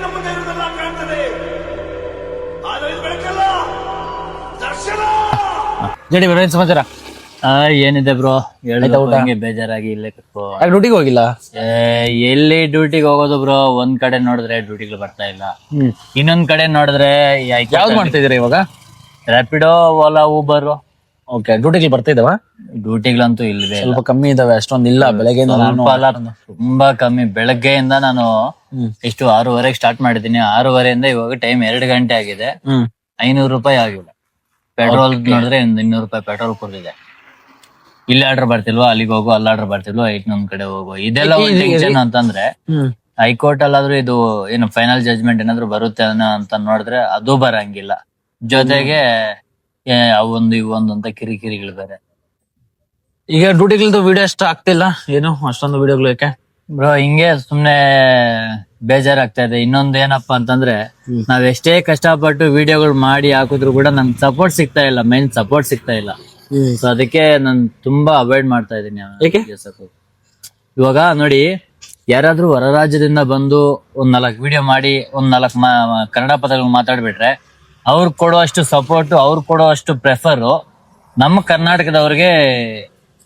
ಕಣ್ಣ ಮುಂದೆ ಇರುವುದೆಲ್ಲ ಕಾಣ್ತದೆ. ಆದರೆ ಇದು ಬೆಳಕಲ್ಲ. ದರ್ಶನ! ಜಡಿ ಬರೋ ಏನ್ ಸಮಾಚಾರ? ಆ, ಏನಿದೆ ಬ್ರೋ? ಹೇಳಿದ ಊಟ? ಹಂಗೆ ಬೇಜಾರಾಗಿ ಇಲ್ಲೇ ಕುತ್ಕೋ. ಡ್ಯೂಟಿಗೆ ಹೋಗಿಲ್ಲ? ಏ, ಎಲ್ಲಿ ಡ್ಯೂಟಿಗೆ ಹೋಗೋದು ಬ್ರೋ? ಒಂದ್ ಕಡೆ ನೋಡಿದ್ರೆ ಡ್ಯೂಟಿಗಳು ಬರ್ತಾ ಇಲ್ಲ. ಹ್ಮ್. ಇನ್ನೊಂದ್ ಕಡೆ ನೋಡಿದ್ರೆ ಯಾವ್ದು ಮಾಡ್ತಾ ಇದ್ರಿ ಇವಾಗ? ರ್ಯಾಪಿಡೋ ಓಲಾ ಊಬರ್ ಓಕೆ ಡ್ಯೂಟಿಗೆ ಬರ್ತಾ ಇದಾವ? ಡ್ಯೂಟಿಗಳಂತೂ ಇಲ್ವೇ ಇಲ್ಲ ಸ್ವಲ್ಪ ಕಮ್ಮಿ ಇದಾವೆ ಅಷ್ಟೊಂದು ಇಲ್ಲ ಬೆಳಗ್ಗೆ ನಾನು ಸ್ವಲ್ಪ ಅಲ್ಲ ತುಂಬಾ ಕಮ್ಮಿ. ಬೆಳಗ್ಗೆಯಿಂದ ನಾನು. ಎಷ್ಟು ಆರೂವರೆಗೆ ಸ್ಟಾರ್ಟ್ ಮಾಡಿದ್ದೀನಿ. ಆರೂವರೆಯಿಂದ ಇವಾಗ ಟೈಮ್ ಎರಡು ಗಂಟೆ ಆಗಿದೆ. ಹ್ಮ್. ಐನೂರು ರೂಪಾಯಿ ಆಗಿಲ್ಲ. ಪೆಟ್ರೋಲ್ ನೋಡಿದ್ರೆ ಒಂದು ಇನ್ನೂರು ರೂಪಾಯಿ ಪೆಟ್ರೋಲ್ ಕೊಡ್ತಿದೆ ಇಲ್ಲಿ ಆರ್ಡರ್ ಬರ್ತಿಲ್ವಾ ಅಲ್ಲಿಗೆ ಹೋಗು ಅಲ್ಲಿ ಆರ್ಡರ್ ಬರ್ತಿಲ್ವಾ ಇನ್ನೊಂದ್ ಕಡೆ ಹೋಗು ಇದೆಲ್ಲ ಒಂದು ಟೆನ್ಷನ್ ಅಂತಂದ್ರೆ ಹ್ಮ್. ಹೈಕೋರ್ಟ್ ಅಲ್ಲಾದ್ರೂ ಇದು ಏನು ಫೈನಲ್ ಜಜ್ಮೆಂಟ್ ಏನಾದ್ರು ಬರುತ್ತೆ ಅನ್ನೋ ಅಂತ ನೋಡಿದ್ರೆ ಅದು ಬರಂಗಿಲ್ಲ. ಜೊತೆಗೆ ಏ, ಅವೊಂದು ಇವೊಂದು ಅಂತ ಕಿರಿಕಿರಿಗಳು ಬೇರೆ ಈಗ ಡ್ಯೂಟಿಗಳದ್ದು ವಿಡಿಯೋ ಅಷ್ಟು ಆಗ್ತಿಲ್ಲ. ಏನು ಅಷ್ಟೊಂದು ವಿಡಿಯೋಗಳು ಯಾಕೆ? ಬ್ರೋ ಹಿಂಗೆ ಸುಮ್ನೆ ಬೇಜಾರಾಗ್ತಾ ಇದೆ. ಇನ್ನೊಂದು ಏನಪ್ಪಾ ಅಂತಂದ್ರೆ. ನಾವ್ ಎಷ್ಟೇ ಕಷ್ಟಪಟ್ಟು ವಿಡಿಯೋಗಳು ಮಾಡಿ ಹಾಕಿದ್ರು ಕೂಡ ನನ್ ಸಪೋರ್ಟ್ ಸಿಗ್ತಾ ಇಲ್ಲ ಮೇನ್ ಸಪೋರ್ಟ್ ಸಿಗ್ತಾ ಇಲ್ಲ. ಸೊ ಅದಕ್ಕೆ ನಾನು ತುಂಬಾ ಅವಾಯ್ಡ್ ಮಾಡ್ತಾ ಇದ್ದೀನಿ ಏಕೆ? ಇವಾಗ ನೋಡಿ ಯಾರಾದ್ರೂ ಹೊರ ರಾಜ್ಯದಿಂದ ಬಂದು ಒಂದ್ ನಾಲ್ಕು ವಿಡಿಯೋ ಮಾಡಿ ಒಂದ್ ನಾಲ್ಕು ಕನ್ನಡ ಪದಗಳು ಮಾತಾಡ್ಬಿಟ್ರೆ ಅವ್ರು ಕೊಡುವಷ್ಟು ಸಪೋರ್ಟ್ ಅವ್ರು ಕೊಡುವಷ್ಟು ಪ್ರೆಫರ್ ನಮ್ಮ ಕರ್ನಾಟಕದವ್ರಿಗೆ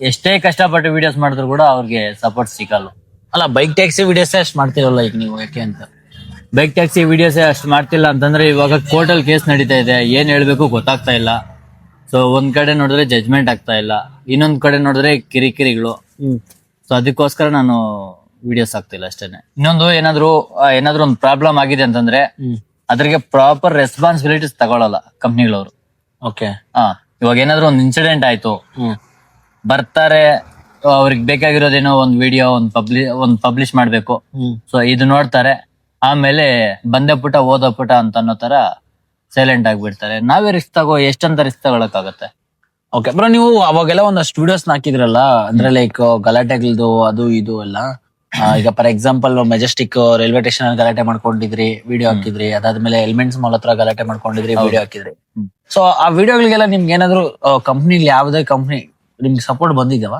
ಎಷ್ಟೇ ಕಷ್ಟಪಟ್ಟು ವಿಡಿಯೋಸ್ ಮಾಡಿದ್ರು ಕೂಡ ಅವ್ರಿಗೆ ಸಪೋರ್ಟ್ ಸಿಗಲ್ಲ. ಅಲ್ಲ ಬೈಕ್ ಟ್ಯಾಕ್ಸಿ ವಿಡಿಯೋಸ್ ಅಷ್ಟು ಮಾಡ್ತಿರಲ್ಲ ಈಗ ನೀವು ಯಾಕೆ ಅಂತ? ಬೈಕ್ ಟ್ಯಾಕ್ಸಿ ವಿಡಿಯೋಸ್ ಅಷ್ಟು ಮಾಡ್ತಿಲ್ಲ ಅಂತಂದ್ರೆ ಇವಾಗ ಕೋರ್ಟಲ್ಲಿ ಕೇಸ್ ನಡೀತಾ ಇದೆ ಏನು ಹೇಳಬೇಕು ಗೊತ್ತಾಗ್ತಾ ಇಲ್ಲ. ಸೊ ಒಂದ್ ಕಡೆ ನೋಡಿದ್ರೆ ಜಜ್ಮೆಂಟ್ ಆಗ್ತಾ ಇಲ್ಲ ಇನ್ನೊಂದ್ ಕಡೆ ನೋಡಿದ್ರೆ ಕಿರಿಕಿರಿಗಳು. ಸೊ ಅದಕ್ಕೋಸ್ಕರ ನಾನು ವಿಡಿಯೋಸ್ ಆಗ್ತಿಲ್ಲ ಅಷ್ಟೇನೆ. ಇನ್ನೊಂದು ಏನಾದ್ರು ಆ, ಏನಾದ್ರು ಒಂದು ಪ್ರಾಬ್ಲಮ್ ಆಗಿದೆ ಅಂತಂದ್ರೆ ಅದ್ರಿಗೆ ಪ್ರಾಪರ್ ರೆಸ್ಪಾನ್ಸಿಬಿಲಿಟೀಸ್ ತಗೊಳಲ್ಲ ಕಂಪ್ನಿಗಳವರು. ಓಕೆ ಹಾ ಇವಾಗ ಏನಾದ್ರು ಒಂದು ಇನ್ಸಿಡೆಂಟ್ ಆಯ್ತು. ಬರ್ತಾರೆ ಅವ್ರಿಗೆ ಬೇಕಾಗಿರೋದೇನೋ ಒಂದು ವಿಡಿಯೋ ಒಂದು ಪಬ್ಲಿ ಒಂದು ಪಬ್ಲಿಷ್ ಮಾಡ್ಬೇಕು. ಸೊ ಇದು ನೋಡ್ತಾರೆ. ಆಮೇಲೆ ಬಂದೆ ಪುಟ ಓದೋ ಪುಟ ಅಂತ ಅನ್ನೋ ತರ ಸೈಲೆಂಟ್ ಆಗಿಬಿಡ್ತಾರೆ. ನಾವೇ ರಿಸ್ಕ್ ತಗೋ ಎಷ್ಟಂತ ರಿಸ್ಕ್ ತಗೊಳಕ್ಕಾಗತ್ತೆ? ಓಕೆ ಬ್ರೋ ನೀವು ಅವಾಗೆಲ್ಲ ಒಂದಷ್ಟು ವಿಡಿಯೋಸ್ ಹಾಕಿದ್ರಲ್ಲ ಅಂದ್ರೆ ಲೈಕ್ ಗಲಾಟೆಗಳದು ಅದು ಇದು ಎಲ್ಲ. ಆ, ಈಗ for example Majestic railway station ಗಲಾಟೆ ಮಾಡ್ಕೊಂಡಿದ್ರಿ ವಿಡಿಯೋ ಹಾಕಿದ್ರಿ ಅದಾದ್ಮೇಲೆ ಎಲಿಮೆಂಟ್ಸ್ ಮಾಲ್ ಹತ್ರ ಗಲಾಟೆ ಮಾಡ್ಕೊಂಡಿದ್ರಿ ವಿಡಿಯೋ ಹಾಕಿದ್ರಿ. ಹ್ಮ್. ಸೊ ಆ ವಿಡಿಯೋಗಳಿಗೆಲ್ಲ ನಿಮ್ಗೆ ಏನಾದ್ರು ಕಂಪ್ನಿ ಯಾವ್ದೇ ಕಂಪ್ನಿ ನಿಮ್ಗೆ ಸಪೋರ್ಟ್ ಬಂದಿದ್ದಾವ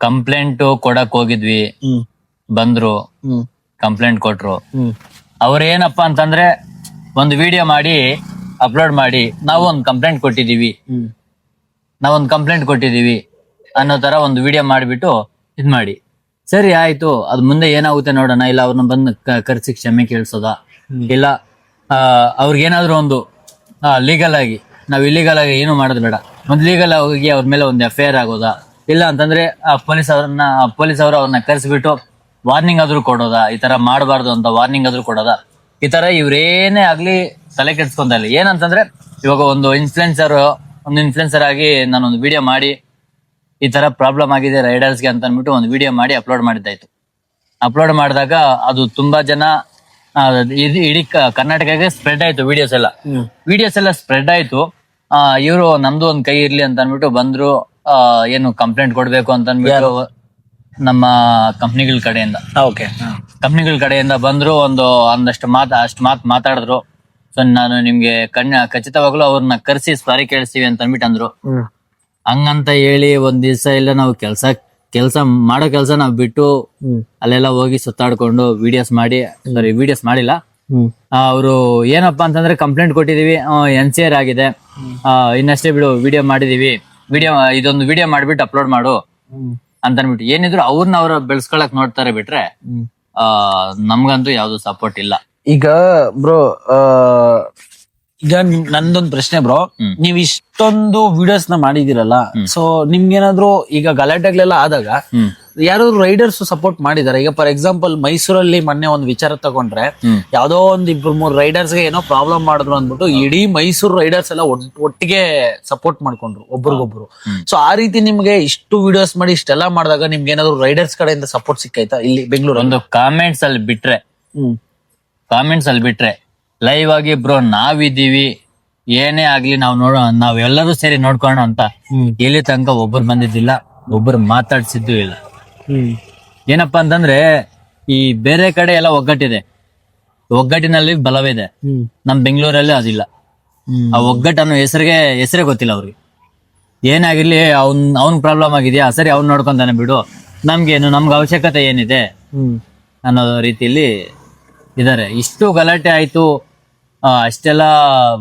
ಕಂಪ್ಲೇಂಟ್ ಕೊಡಕ್ ಹೋಗಿದ್ವಿ. ಹ್ಮ್. ಬಂದ್ರು. ಹ್ಮ್. ಕಂಪ್ಲೇಂಟ್ ಕೊಟ್ರು. ಹ್ಮ್. ಅವ್ರೇನಪ್ಪಾ ಅಂತಂದ್ರೆ ಒಂದು ವಿಡಿಯೋ ಮಾಡಿ ಅಪ್ಲೋಡ್ ಮಾಡಿ ನಾವು ಒಂದು ಕಂಪ್ಲೇಂಟ್ ಕೊಟ್ಟಿದೀವಿ ಹ್ಮ್. ನಾವೊಂದು ಕಂಪ್ಲೇಂಟ್ ಕೊಟ್ಟಿದೀವಿ ಅನ್ನೋ ತರ ಒಂದು ವಿಡಿಯೋ ಮಾಡಿಬಿಟ್ಟು ಇದ್ ಮಾಡಿ ಸರಿ ಆಯ್ತು. ಅದ್ ಮುಂದೆ ಏನಾಗುತ್ತೆ ನೋಡೋಣ. ಇಲ್ಲ ಅವ್ರನ್ನ ಬಂದು ಕರ್ಸಿ ಕ್ಷಮೆ ಕೇಳಿಸೋದ? ಇಲ್ಲ ಆ, ಅವ್ರಿಗೇನಾದ್ರೂ ಒಂದು ಲೀಗಲ್ ಆಗಿ ನಾವ್ ಇಲ್ಲಿಗಲ್ ಆಗಿ ಏನು ಮಾಡೋದು ಬೇಡ. ಒಂದ್ ಲೀಗಲ್ ಆಗಿ ಅವ್ರ ಮೇಲೆ ಒಂದು ಎಫ್ ಐ ಆರ್ ಆಗೋದಾ? ಇಲ್ಲ ಅಂತಂದ್ರೆ ಪೊಲೀಸ್ ಅವ್ರನ್ನ ಪೊಲೀಸ್ ಅವರು ಅವ್ರನ್ನ ಕರೆಸ್ಬಿಟ್ಟು ವಾರ್ನಿಂಗ್ ಆದ್ರೂ ಕೊಡೋದಾ? ಈ ತರ ಮಾಡಬಾರ್ದು ಅಂತ ವಾರ್ನಿಂಗ್ ಆದ್ರೂ ಕೊಡೋದಾ? ಈ ತರ ಇವ್ರೇನೇ ಆಗ್ಲಿ ತಲೆ ಕೆಡ್ಸ್ಕೊಂತ ಇಲ್ಲ. ಏನಂತಂದ್ರೆ ಇವಾಗ ಒಂದು ಇನ್ಫ್ಲುಯೆನ್ಸರ್ ಒಂದು ಇನ್ಫ್ಲುಯೆನ್ಸರ್ ಆಗಿ ನಾನೊಂದು ವಿಡಿಯೋ ಮಾಡಿ ಈ ತರ ಪ್ರಾಬ್ಲಮ್ ಆಗಿದೆ ರೈಡರ್ಸ್ಗೆ ಅಂತ ಅಂದ್ಬಿಟ್ಟು ಒಂದು ವಿಡಿಯೋ ಮಾಡಿ ಅಪ್ಲೋಡ್ ಮಾಡಿದ್ದಾಯ್ತು. ಅಪ್ಲೋಡ್ ಮಾಡಿದಾಗ ಅದು ತುಂಬಾ ಜನ ಆ, ಇದು ಇಡೀ ಕ- ಕರ್ನಾಟಕಕ್ಕೆ ಸ್ಪ್ರೆಡ್ ಆಯ್ತು ವಿಡಿಯೋಸ್ ಎಲ್ಲ. ವಿಡಿಯೋಸ್ ಎಲ್ಲ ಸ್ಪ್ರೆಡ್ ಆಯ್ತು. ಇವರು ನಮ್ದು ಒಂದ್ ಕೈ ಇರ್ಲಿ ಅಂತ ಅಂದ್ಬಿಟ್ಟು ಬಂದ್ರು. ಆ, ಏನು ಕಂಪ್ಲೇಂಟ್ ಕೊಡ್ಬೇಕು ಅಂತ ಅನ್ಬಿಟ್ಟು ನಮ್ಮ ಕಂಪ್ನಿಗಳ ಕಡೆಯಿಂದ. ಓಕೆ ಕಂಪ್ನಿಗಳ ಕಡೆಯಿಂದ ಬಂದ್ರು ಒಂದು ಒಂದಷ್ಟು ಮಾತು ಅಷ್ಟು ಮಾತು ಮಾತಾಡಿದ್ರು. ಸೊ ನಾನು ನಿಮ್ಗೆ ಕಣ್ಣ ಖಚಿತವಾಗ್ಲೂ ಅವ್ರನ್ನ ಕರೆಸಿ ಸಾರಿ ಕೇಳಿಸ್ತೀವಿ ಅಂತ ಅಂದ್ಬಿಟ್ಟು ಅಂದ್ರು. ಹಂಗಂತ ಹೇಳಿ ಒಂದ್ ದಿವಸ ಇಲ್ಲ ನಾವು ಕೆಲ್ಸ ಕೆಲ್ಸ ಮಾಡೋ ಕೆಲ್ಸ ನಾವು ಬಿಟ್ಟು ಅಲ್ಲೆಲ್ಲ ಹೋಗಿ ಸುತ್ತಾಡ್ಕೊಂಡು ವಿಡಿಯೋಸ್ ಮಾಡಿ ಸಾರಿ ವಿಡಿಯೋಸ್ ಮಾಡಿಲ್ಲ. ಅವ್ರು ಏನಪ್ಪಾ ಅಂತಂದ್ರೆ ಕಂಪ್ಲೇಂಟ್ ಕೊಟ್ಟಿದೀವಿ. ಎನ್ ಸಿ ಆರ್ ಆಗಿದೆ. ಆ, ಇನ್ನಷ್ಟೇ ಬಿಡು ವಿಡಿಯೋ ಮಾಡಿದೀವಿ. ವಿಡಿಯೋ ಇದೊಂದು ವಿಡಿಯೋ ಮಾಡ್ಬಿಟ್ಟು ಅಪ್ಲೋಡ್ ಮಾಡು ಹ್ಮ್. ಅಂತ ಅನ್ಬಿಟ್ಟು ಏನಿದ್ರು ಅವ್ರನ್ನ ಅವ್ರ ಬೆಳೆಸ್ಕೊಳಕ್ ನೋಡ್ತಾರೆ ಬಿಟ್ರೆ ಆ ನಮ್ಗಂತೂ ಯಾವ್ದು ಸಪೋರ್ಟ್ ಇಲ್ಲ. ಈಗ ಬ್ರೋ ಈಗ ನಂದೊಂದು ಪ್ರಶ್ನೆ ಬ್ರೋ. ನೀವ್ ಇಷ್ಟೊಂದು ವಿಡಿಯೋಸ್ನ ಮಾಡಿದಿರಲ್ಲ ಸೊ ನಿಮ್ಗೇನಾದ್ರು ಈಗ ಗಲಾಟೆಗಳೆಲ್ಲ ಆದಾಗ ಯಾರಾದ್ರು ರೈಡರ್ಸ್ ಸಪೋರ್ಟ್ ಮಾಡಿದಾರೆ? ಈಗ ಫಾರ್ ಎಕ್ಸಾಂಪಲ್ ಮೈಸೂರಲ್ಲಿ ಮೊನ್ನೆ ಒಂದು ವಿಚಾರ ತಗೊಂಡ್ರೆ ಯಾವ್ದೋ ಒಂದ್ ಇಬ್ರು ಮೂರು ರೈಡರ್ಸ್ಗೆ ಏನೋ ಪ್ರಾಬ್ಲಮ್ ಮಾಡಿದ್ರು ಅಂದ್ಬಿಟ್ಟು ಇಡೀ ಮೈಸೂರು ರೈಡರ್ಸ್ ಎಲ್ಲ ಒಟ್- ಒಟ್ಟಿಗೆ ಸಪೋರ್ಟ್ ಮಾಡ್ಕೊಂಡ್ರು ಒಬ್ರಿಗೊಬ್ರು. ಸೊ ಆ ರೀತಿ ನಿಮ್ಗೆ ಇಷ್ಟು ವಿಡಿಯೋಸ್ ಮಾಡಿ ಇಷ್ಟೆಲ್ಲ ಮಾಡಿದಾಗ ನಿಮ್ಗೆ ಏನಾದ್ರು ರೈಡರ್ಸ್ ಕಡೆಯಿಂದ ಸಪೋರ್ಟ್ ಸಿಕ್ಕೈತಾ ಇಲ್ಲಿ ಬೆಂಗಳೂರು ಒಂದು ಕಾಮೆಂಟ್ಸ್ ಅಲ್ಲಿ ಬಿಟ್ರೆ ಹ್ಮ್. ಕಾಮೆಂಟ್ಸ್ ಅಲ್ಲಿ ಬಿಟ್ರೆ ಲೈವ್ ಆಗಿ ಬ್ರೋ ನಾವಿದ್ದೀವಿ. ಏನೇ ಆಗ್ಲಿ ನಾವು ನೋಡೋ ನಾವೆಲ್ಲರೂ ಸೇರಿ ನೋಡ್ಕೋಣ ಅಂತ ಎಲ್ಲಿ ಇಲ್ಲಿ ತನಕ ಒಬ್ಬರು ಬಂದಿದ್ದಿಲ್ಲ. ಒಬ್ಬರು ಮಾತಾಡ್ಸಿದ್ದು ಇಲ್ಲ. ಏನಪ್ಪಾ ಅಂತಂದ್ರೆ ಈ ಬೇರೆ ಕಡೆ ಎಲ್ಲ ಒಗ್ಗಟ್ಟಿದೆ. ಒಗ್ಗಟ್ಟಿನಲ್ಲಿ ಬಲವಿದೆ ನಮ್ ಬೆಂಗಳೂರಲ್ಲಿ ಅದಿಲ್ಲ. ಆ ಒಗ್ಗಟ್ಟನ್ನು ಹೆಸರಿಗೆ ಹೆಸರೇ ಗೊತ್ತಿಲ್ಲ ಅವ್ರಿಗೆ. ಏನಾಗಿರ್ಲಿ ಅವ್ನ್ ಅವ್ನ್ ಪ್ರಾಬ್ಲಮ್ ಆಗಿದೆಯಾ? ಸರಿ ಅವ್ನ್ ನೋಡ್ಕೊಂತಾನೆ ಬಿಡು. ನಮ್ಗೇನು ನಮ್ಗೆ ಅವಶ್ಯಕತೆ ಏನಿದೆ? ಅನ್ನೋ ರೀತಿಯಲ್ಲಿ ಇದಾರೆ. ಇಷ್ಟು ಗಲಾಟೆ ಆಯ್ತು. ಅಷ್ಟೆಲ್ಲ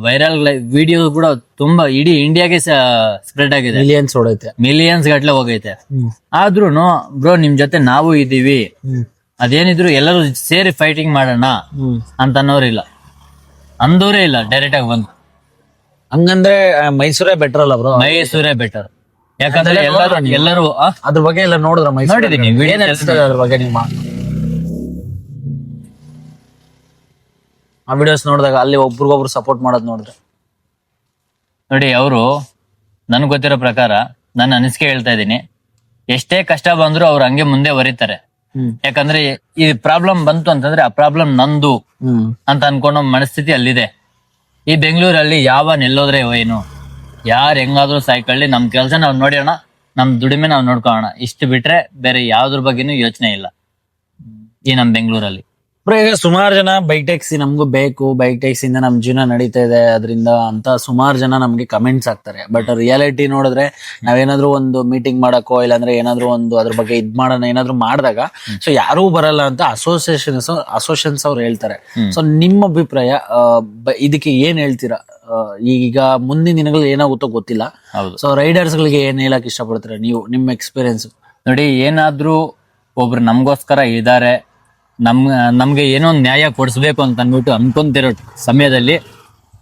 ವೈರಲ್ ವಿಡಿಯೋ ಕೂಡ ತುಂಬಾ ಇಡೀ ಇಂಡಿಯಾಗೆ ಸ್ಪ್ರೆಡ್ ಆಗಿದೆ. ಮಿಲಿಯನ್ಸ್ ಹೊಡೈತೆ. ಮಿಲಿಯನ್ಸ್ ಗಟ್ಲೆ ಹೋಗೈತೆ. ಆದ್ರೂ ಬ್ರೋ ನಿಮ್ ಜೊತೆ ನಾವು ಇದೀವಿ ಅದೇನಿದ್ರು ಎಲ್ಲರೂ ಸೇರಿ ಫೈಟಿಂಗ್ ಮಾಡೋಣ ಅಂತ ಅನ್ನೋರಿಲ್ಲ. ಅಂದೋರೇ ಇಲ್ಲ ಡೈರೆಕ್ಟ್ ಆಗಿ ಬಂದು. ಹಂಗಂದ್ರೆ ಮೈಸೂರೇ ಬೆಟರ್ ಅಲ್ಲ ಬ್ರೋ ಮೈಸೂರೇ ಬೆಟರ್ ಯಾಕಂದ್ರೆ ಎಲ್ಲರೂ ಅದ್ರ ಬಗ್ಗೆ ಎಲ್ಲ ನೋಡಿದ್ರ ಮೈಸೂರು ನೋಡಿದೀನಿ, ಅದ್ರ ಬಗ್ಗೆ ನಿಮ್ಮ ಆ ವಿಡಿಯೋಸ್ ನೋಡಿದಾಗ ಅಲ್ಲಿ ಒಬ್ರಿಗೊಬ್ರು ಸಪೋರ್ಟ್ ಮಾಡೋದು ನೋಡಿದ್ರೆ. ನೋಡಿ ಅವರು ನನ್ಗೆ ಗೊತ್ತಿರೋ ಪ್ರಕಾರ ನನ್ನ ಅನಿಸಿಕೆ ಹೇಳ್ತಾ ಇದ್ದೀನಿ. ಎಷ್ಟೇ ಕಷ್ಟ ಬಂದ್ರು ಅವ್ರು ಹಂಗೆ ಮುಂದೆ ಬರೀತಾರೆ. ಯಾಕಂದ್ರೆ ಈ ಪ್ರಾಬ್ಲಮ್ ಬಂತು ಅಂತಂದ್ರೆ ಆ ಪ್ರಾಬ್ಲಮ್ ನಂದು ಅಂತ ಅನ್ಕೊಂಡೋ ಮನಸ್ಥಿತಿ ಅಲ್ಲಿದೆ. ಈ ಬೆಂಗಳೂರಲ್ಲಿ ಯಾವ ನಿಲ್ಲೋದ್ರೆ ಏನು? ಯಾರು ಹೆಂಗಾದ್ರೂ ಸಾಯ್ಕಳ್ಳಿ ನಮ್ ಕೆಲಸ ನಾವು ನೋಡೋಣ ನಮ್ ದುಡಿಮೆ ನಾವು ನೋಡ್ಕೊಳ್ಳೋಣ. ಇಷ್ಟು ಬಿಟ್ರೆ ಬೇರೆ ಯಾವ್ದ್ರ ಬಗ್ಗೆನೂ ಯೋಚನೆ ಇಲ್ಲ. ಈ ನಮ್ ಬೆಂಗಳೂರಲ್ಲಿ. ಈಗ ಸುಮಾರು ಜನ ಬೈಕ್ ಟ್ಯಾಕ್ಸಿ ನಮಗೂ ಬೇಕು ಬೈಕ್ ಟ್ಯಾಕ್ಸಿಯಿಂದ ನಮ್ಮ ನಮ್ ಜೀವನ ನಡೀತಾ ಇದೆ ಅದರಿಂದ ಅಂತ ಸುಮಾರು ಜನ ನಮ್ಗೆ ಕಮೆಂಟ್ಸ್ ಹಾಕ್ತಾರೆ. ಬಟ್ ರಿಯಾಲಿಟಿ ನೋಡಿದ್ರೆ ನಾವೇನಾದ್ರೂ ಒಂದು ಮೀಟಿಂಗ್ ಮಾಡಕ್ಕೋ ಇಲ್ಲಾಂದ್ರೆ ಏನಾದ್ರೂ ಒಂದು ಅದ್ರ ಬಗ್ಗೆ ಇದ್ ಮಾಡೋಣ ಏನಾದ್ರೂ ಮಾಡಿದಾಗ ಸೊ ಯಾರೂ ಬರಲ್ಲ ಅಂತ ಅಸೋಸಿಯೇಷನ್ಸ್ ಅಸೋಸಿಯೇಷನ್ಸ್ ಅವ್ರು ಹೇಳ್ತಾರೆ. ಸೊ ನಿಮ್ಮ ಅಭಿಪ್ರಾಯ ಇದಕ್ಕೆ ಏನ್ ಹೇಳ್ತೀರಾ? ಈಗ ಮುಂದಿನ ದಿನಗಳು ಏನಾಗುತ್ತೋ ಗೊತ್ತಿಲ್ಲ. ಸೊ ರೈಡರ್ಸ್ ಗಳಿಗೆ ಏನ್ ಹೇಳಕ್ ಇಷ್ಟಪಡ್ತೀರಾ ನೀವು ನಿಮ್ಮ ಎಕ್ಸ್ಪೀರಿಯನ್ಸ್ ನೋಡಿ ಏನಾದ್ರೂ ಒಬ್ರು ನಮ್ಗೋಸ್ಕರ ಇದಾರೆ ನಮ್, ನಮ್ಗೆ ಏನೋ ಒಂದು ನ್ಯಾಯ ಕೊಡಿಸ್ಬೇಕು ಅಂತ ಅಂದ್ಬಿಟ್ಟು ಅನ್ಕೊಂತಿರೋ ಸಮಯದಲ್ಲಿ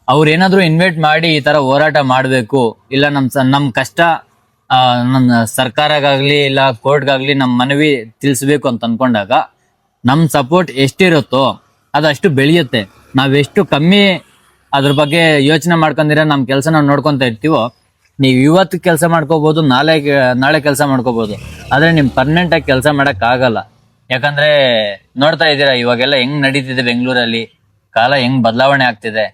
ಅವ್ರು ಏನಾದ್ರೂ ಇನ್ವೈಟ್ ಮಾಡಿ ಈ ತರ ಹೋರಾಟ ಮಾಡ್ಬೇಕು. ಇಲ್ಲ ನಮ್ ಸ- ನಮ್ ಕಷ್ಟ ನನ್ನ ಸರ್ಕಾರಗಾಗ್ಲಿ ಇಲ್ಲ ಕೋರ್ಟ್ಗಾಗ್ಲಿ ನಮ್ ಮನವಿ ತಿಳಿಸ್ಬೇಕು ಅಂತ ಅನ್ಕೊಂಡಾಗ ನಮ್ ಸಪೋರ್ಟ್ ಎಷ್ಟಿರುತ್ತೋ ಅದಷ್ಟು ಬೆಳೆಯುತ್ತೆ. ನಾವೆಷ್ಟು ಕಮ್ಮಿ ಅದ್ರ ಬಗ್ಗೆ ಯೋಚನೆ ಮಾಡ್ಕೊಂಡಿರ ನಮ್ ಕೆಲಸ ನಾವು ನೋಡ್ಕೊಂತ ಇರ್ತೀವೋ, ನೀವು ಇವತ್ತು ಕೆಲಸ ಮಾಡ್ಕೋಬೋದು, ನಾಳೆ ನಾಳೆ ಕೆಲಸ ಮಾಡ್ಕೋಬಹುದು ಆದ್ರೆ ನಿಮ್ ಪರ್ಮನೆಂಟ್ ಆಗಿ ಕೆಲಸ ಮಾಡಕ್ ಆಗಲ್ಲ. ಯಾಕಂದ್ರೆ ನೋಡ್ತಾ ಇದ್ದೀರಾ ಇವಾಗೆಲ್ಲ ಹೆಂಗ್ ನಡೀತಿದೆ ಬೆಂಗಳೂರಲ್ಲಿ? ಕಾಲ ಹೆಂಗ್ ಬದಲಾವಣೆ ಆಗ್ತಿದೆ?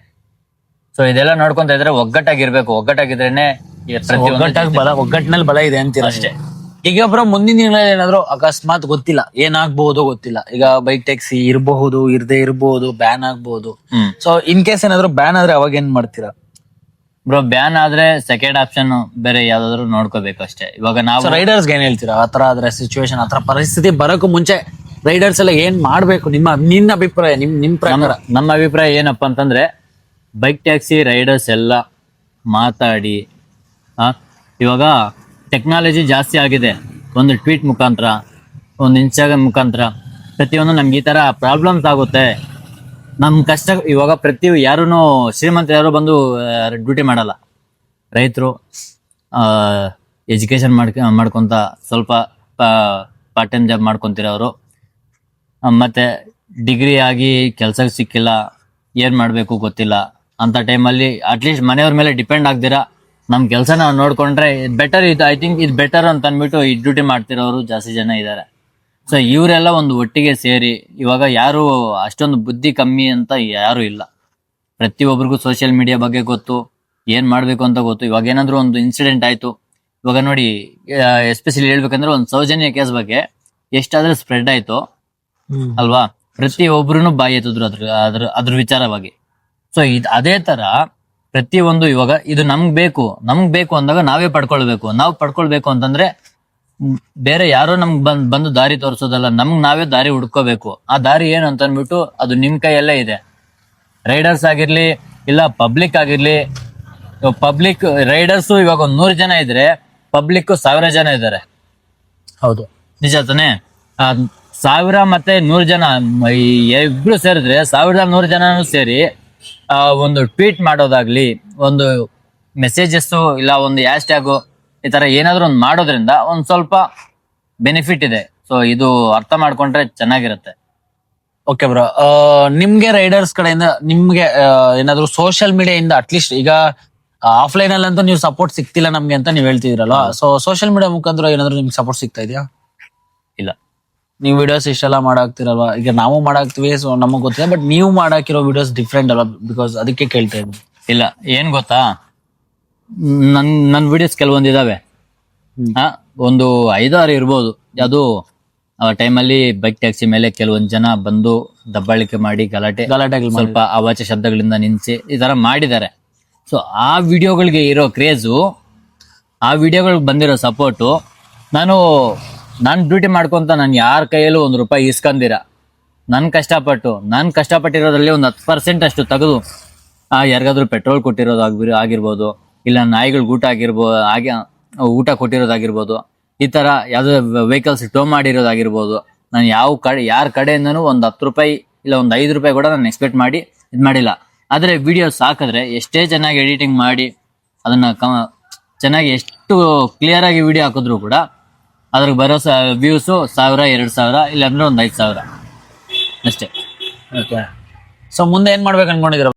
ಸೊ ಇದೆಲ್ಲ ನೋಡ್ಕೊಂತ ಇದ್ರೆ ಒಗ್ಗಟ್ಟಾಗಿರ್ಬೇಕು. ಒಗ್ಗಟ್ಟಾಗಿದ್ರೇನೆ ಈ ಪ್ರತಿಯೊಂದು ಒಗ್ಗಟ್ಟಾಗಿ ಬಲ ಒಗ್ಗಟ್ಟಿನಲ್ಲಿ ಬಲ ಇದೆ ಅಂತೀರ ಅಷ್ಟೇ. ಈಗ ಒಬ್ಬರ ಮುಂದಿನ ದಿನಗಳಲ್ಲಿ ಏನಾದ್ರು ಅಕಸ್ಮಾತ್ ಗೊತ್ತಿಲ್ಲ. ಏನಾಗ್ಬಹುದು ಗೊತ್ತಿಲ್ಲ. ಈಗ ಬೈಕ್ ಟ್ಯಾಕ್ಸಿ ಇರಬಹುದು ಇರದೇ ಇರಬಹುದು ಬ್ಯಾನ್ ಆಗ್ಬಹುದು ಸೊ ಇನ್ ಕೇಸ್ ಏನಾದ್ರು ಬ್ಯಾನ್ ಆದ್ರೆ ಅವಾಗ ಏನ್ ಮಾಡ್ತೀರಾ? ಬ್ರೋ ಬ್ಯಾನ್ ಆದ್ರೆ ಸೆಕೆಂಡ್ ಆಪ್ಷನ್ ಬೇರೆ ಯಾವ್ದಾದ್ರು ನೋಡ್ಕೋಬೇಕು ಅಷ್ಟೇ. ಇವಾಗ ನಾವು ರೈಡರ್ಸ್ ಏನ್ ಹೇಳ್ತೀರಾ? ಆತರ ಆದ್ರೆ ಸಿಚುವೇಶನ್ ಆತರ ಪರಿಸ್ಥಿತಿ ಬರೋಕ್ಕೂ ಮುಂಚೆ ರೈಡರ್ಸ್ ಎಲ್ಲ ಏನ್ ಮಾಡ್ಬೇಕು? ನಿಮ್ಮ ನಿನ್ನ ಅಭಿಪ್ರಾಯ ನಿಮ್ ನಿಮ್ ಪ್ರಕಾರ? ನಮ್ಮ ಅಭಿಪ್ರಾಯ ಏನಪ್ಪ ಅಂತಂದ್ರೆ ಬೈಕ್ ಟ್ಯಾಕ್ಸಿ ರೈಡರ್ಸ್ ಎಲ್ಲ ಮಾತಾಡಿ ಆ, ಇವಾಗ ಟೆಕ್ನಾಲಜಿ ಜಾಸ್ತಿ ಆಗಿದೆ. ಒಂದು ಟ್ವೀಟ್ ಮುಖಾಂತರ ಒಂದು ಇನ್ಸ್ಟಾಗ್ರಾಮ್ ಮುಖಾಂತರ ಪ್ರತಿಯೊಂದು ನಮ್ಗೆ ಈ ತರ ಪ್ರಾಬ್ಲಮ್ಸ್ ಆಗುತ್ತೆ. ನಮ್ ಕಷ್ಟ ಇವಾಗ ಪ್ರತಿ ಯಾರೂ ಶ್ರೀಮಂತ ಯಾರು ಬಂದು ಡ್ಯೂಟಿ ಮಾಡಲ್ಲ. ರೈತರು ಎಜುಕೇಶನ್ ಮಾಡ್ಕ, ಮಾಡ್ಕೊಂತ ಸ್ವಲ್ಪ ಪಾರ್ಟ್ ಟೈಮ್ ಜಾಬ್ ಮಾಡ್ಕೊತಿರೋರು. ಮತ್ತು ಮತ್ತೆ ಡಿಗ್ರಿ ಆಗಿ ಕೆಲ್ಸಕ್ಕೆ ಸಿಕ್ಕಿಲ್ಲ, ಏನ್ ಮಾಡ್ಬೇಕು ಗೊತ್ತಿಲ್ಲ. ಅಂತ ಟೈಮಲ್ಲಿ ಅಟ್ಲೀಸ್ಟ್ ಮನೆಯವ್ರ ಮೇಲೆ ಡಿಪೆಂಡ್ ಆಗ್ದಿರಾ. ನಮ್ ಕೆಲಸ ನೋಡ್ಕೊಂಡ್ರೆ ಬೆಟರ್ ಇದು ಐ ಥಿಂಕ್ ಇದು ಬೆಟರ್ ಅಂತ ಅಂದ್ಬಿಟ್ಟು ಈ ಡ್ಯೂಟಿ ಮಾಡ್ತಿರೋರು ಜಾಸ್ತಿ ಜನ ಇದ್ದಾರೆ ಸೊ ಇವರೆಲ್ಲ ಒಂದು ಒಟ್ಟಿಗೆ ಸೇರಿ ಇವಾಗ ಯಾರು ಅಷ್ಟೊಂದು ಬುದ್ಧಿ ಕಮ್ಮಿ ಅಂತ ಯಾರು ಇಲ್ಲ. ಪ್ರತಿಯೊಬ್ಬರಿಗೂ ಸೋಷಿಯಲ್ ಮೀಡಿಯಾ ಬಗ್ಗೆ ಗೊತ್ತು ಏನ್ ಮಾಡ್ಬೇಕು ಅಂತ ಗೊತ್ತು. ಇವಾಗ ಏನಾದ್ರು ಒಂದು ಇನ್ಸಿಡೆಂಟ್ ಆಯ್ತು. ಇವಾಗ ನೋಡಿ ಎಸ್ಪೆಷಲಿ ಹೇಳ್ಬೇಕಂದ್ರೆ ಒಂದು ಸೌಜನ್ಯ ಕೇಸ್ ಬಗ್ಗೆ ಎಷ್ಟಾದ್ರೂ ಸ್ಪ್ರೆಡ್ ಆಯ್ತು. ಅಲ್ವಾ? ಪ್ರತಿಯೊಬ್ರು ಬಾಯಿ ಎತ್ತಿದ್ರು ಅದ್ರ ಅದ್ರ ಅದ್ರ ವಿಚಾರವಾಗಿ. ಸೊ ಇದು ಅದೇ ತರ ಪ್ರತಿಯೊಂದು ಇವಾಗ ಇದು ನಮ್ಗ್ ಬೇಕು ನಮ್ಗ್ ಬೇಕು ಅಂದಾಗ ನಾವೇ ಪಡ್ಕೊಳ್ಬೇಕು. ನಾವು ಪಡ್ಕೊಳ್ಬೇಕು ಅಂತಂದ್ರೆ ಬೇರೆ ಯಾರೋ ನಮ್ಗೆ ಬಂದ್ ಬಂದು ದಾರಿ ತೋರಿಸೋದಲ್ಲ ನಮ್ಗೆ ನಾವೇ ದಾರಿ ಹುಡ್ಕೋಬೇಕು. ಆ ದಾರಿ ಏನು ಅಂತ ಅಂದ್ಬಿಟ್ಟು ಅದು ನಿಮ್ ಕೈಯಲ್ಲೇ ಇದೆ. ರೈಡರ್ಸ್ ಆಗಿರ್ಲಿ ಇಲ್ಲ ಪಬ್ಲಿಕ್ ಆಗಿರ್ಲಿ ಪಬ್ಲಿಕ್ ರೈಡರ್ಸ್ ಇವಾಗ ಒಂದ್ ನೂರು ಜನ ಇದ್ರೆ ಪಬ್ಲಿಕ್ ಸಾವಿರ ಜನ ಇದ್ದಾರೆ ಹೌದು. ನಿಜ ತಾನೆ? ಸಾವಿರ ಮತ್ತೆ ನೂರ್ ಜನ ಇಬ್ರು ಸೇರಿದ್ರೆ ಸಾವಿರದ ನೂರು ಜನನು ಸೇರಿ ಒಂದು ಟ್ವೀಟ್ ಮಾಡೋದಾಗ್ಲಿ ಒಂದು ಮೆಸೇಜಸ್ಸು ಇಲ್ಲ ಒಂದು ಹ್ಯಾಶ್ ಟ್ಯಾಗು ಈ ತರ ಏನಾದ್ರು ಒಂದು ಮಾಡೋದ್ರಿಂದ ಒಂದ್ ಸ್ವಲ್ಪ ಬೆನಿಫಿಟ್ ಇದೆ. ಸೊ ಇದು ಅರ್ಥ ಮಾಡ್ಕೊಂಡ್ರೆ ಚೆನ್ನಾಗಿರುತ್ತೆ. ಓಕೆ ಬ್ರೋ ನಿಮ್ಗೆ ರೈಡರ್ಸ್ ಕಡೆಯಿಂದ ನಿಮ್ಗೆ ಏನಾದ್ರು ಸೋಷಿಯಲ್ ಇಂದ ಅಟ್ಲೀಸ್ಟ್ ಈಗ ಆಫ್ಲೈನ್ ಅಂತ ನೀವು ಸಪೋರ್ಟ್ ಸಿಗ್ತಿಲ್ಲ ನಮ್ಗೆ ಅಂತ ನೀವು ಹೇಳ್ತಿದ್ರಲ್ಲ ಸೊ ಸೋಷಿಯಲ್ ಮೀಡಿಯಾ ಮುಖಾಂತರ ಏನಾದ್ರು ನಿಮ್ಗೆ ಸಪೋರ್ಟ್ ಸಿಗ್ತಾ ಇದೆಯಾ? ಇಲ್ಲ. ನೀವು ವಿಡಿಯೋಸ್ ಇಷ್ಟೆಲ್ಲ ಮಾಡಾಕ್ತಿರಲ್ವಾ? ಈಗ ನಾವು ಮಾಡಾಕ್ತಿವಿ ಸೊ ನಮಗ್ ಗೊತ್ತಿಲ್ಲ ಬಟ್ ನೀವು ಮಾಡಾಕಿರೋ ವಿಡಿಯೋಸ್ ಡಿಫ್ರೆಂಟ್ ಅಲ್ವಾ ಬಿಕಾಸ್ ಅದಕ್ಕೆ ಕೇಳ್ತಾ ಇದ್ದೀನಿ. ಇಲ್ಲ. ಏನ್ ಗೊತ್ತಾ? ನನ್ ನನ್ ವಿಡಿಯೋಸ್ ಕೆಲವೊಂದು ಇದಾವೆ. ಆ, ಒಂದು ಐದಾರು ಇರ್ಬೋದು. ಅದು ಆ ಟೈಮಲ್ಲಿ ಬೈಕ್ ಟ್ಯಾಕ್ಸಿ ಮೇಲೆ ಕೆಲವೊಂದ್ ಜನ ಬಂದು ದಬ್ಬಾಳಿಕೆ ಮಾಡಿ ಗಲಾಟೆ ಗಲಾಟೆ ಮಾಡಿ ಸ್ವಲ್ಪ ಅವಾಚ್ಯ ಶಬ್ದಗಳಿಂದ ನಿಂಸಿ ಈ ತರ ಮಾಡಿದ್ದಾರೆ. ಸೊ ಆ ವಿಡಿಯೋಗಳಿಗೆ ಇರೋ ಕ್ರೇಜು ಆ ವಿಡಿಯೋಗಳಿಗೆ ಬಂದಿರೋ ಸಪೋರ್ಟು ನಾನು ನಾನು ಡ್ಯೂಟಿ ಮಾಡ್ಕೊಂತ ನಾನು ಯಾರ ಕೈಯಲ್ಲೂ ಒಂದು ರೂಪಾಯಿ ಇಸ್ಕೊಂಡಿರ ನನ್ ಕಷ್ಟಪಟ್ಟು ನಾನು ಕಷ್ಟಪಟ್ಟಿರೋದ್ರಲ್ಲಿ ಒಂದು ಹತ್ತು ಪರ್ಸೆಂಟ್ ಅಷ್ಟು ತೆಗೆದು ಆ ಯಾರಿಗಾದ್ರೂ ಪೆಟ್ರೋಲ್ ಕೊಟ್ಟಿರೋದು ಆಗಿರ್ಬೋದು. ಇಲ್ಲ ನಾಯಿಗಳು ಊಟ ಆಗಿರ್ಬೋದು ಹಾಗೆ, ಊಟ ಕೊಟ್ಟಿರೋದಾಗಿರ್ಬೋದು, ಈ ತರ ಯಾವುದೋ ವೆಹಿಕಲ್ಸ್ ಟೋ ಮಾಡಿರೋದಾಗಿರ್ಬೋದು, ನಾನು ಯಾವ ಕಡೆ, ಯಾರ ಕಡೆಯಿಂದನೂ ಒಂದು ಹತ್ತು ರೂಪಾಯಿ ಇಲ್ಲ ಒಂದು ಐದು ರೂಪಾಯಿ ಕೂಡ ನಾನು ಎಕ್ಸ್ಪೆಕ್ಟ್ ಮಾಡಿ ಇದು ಮಾಡಿಲ್ಲ. ಆದ್ರೆ ವಿಡಿಯೋಸ್ ಹಾಕಿದ್ರೆ ಎಷ್ಟೇ ಚೆನ್ನಾಗಿ ಎಡಿಟಿಂಗ್ ಮಾಡಿ, ಅದನ್ನ ಕ, ಚೆನ್ನಾಗಿ ಎಷ್ಟು ಕ್ಲಿಯರ್ ಆಗಿ ವಿಡಿಯೋ ಹಾಕಿದ್ರು ಕೂಡ ಅದ್ರಿಗೆ ಬರೋ ವ್ಯೂಸು ಸಾವಿರ, ಎರಡು ಸಾವಿರ, ಇಲ್ಲಾಂದ್ರೆ ಒಂದು ಐದು ಸಾವಿರ. ಅಷ್ಟೇ. ಓಕೆ ಸೊ ಮುಂದೆ ಏನು ಮಾಡ್ಬೇಕು ಅನ್ಕೊಂಡಿದ್ದೀರಾ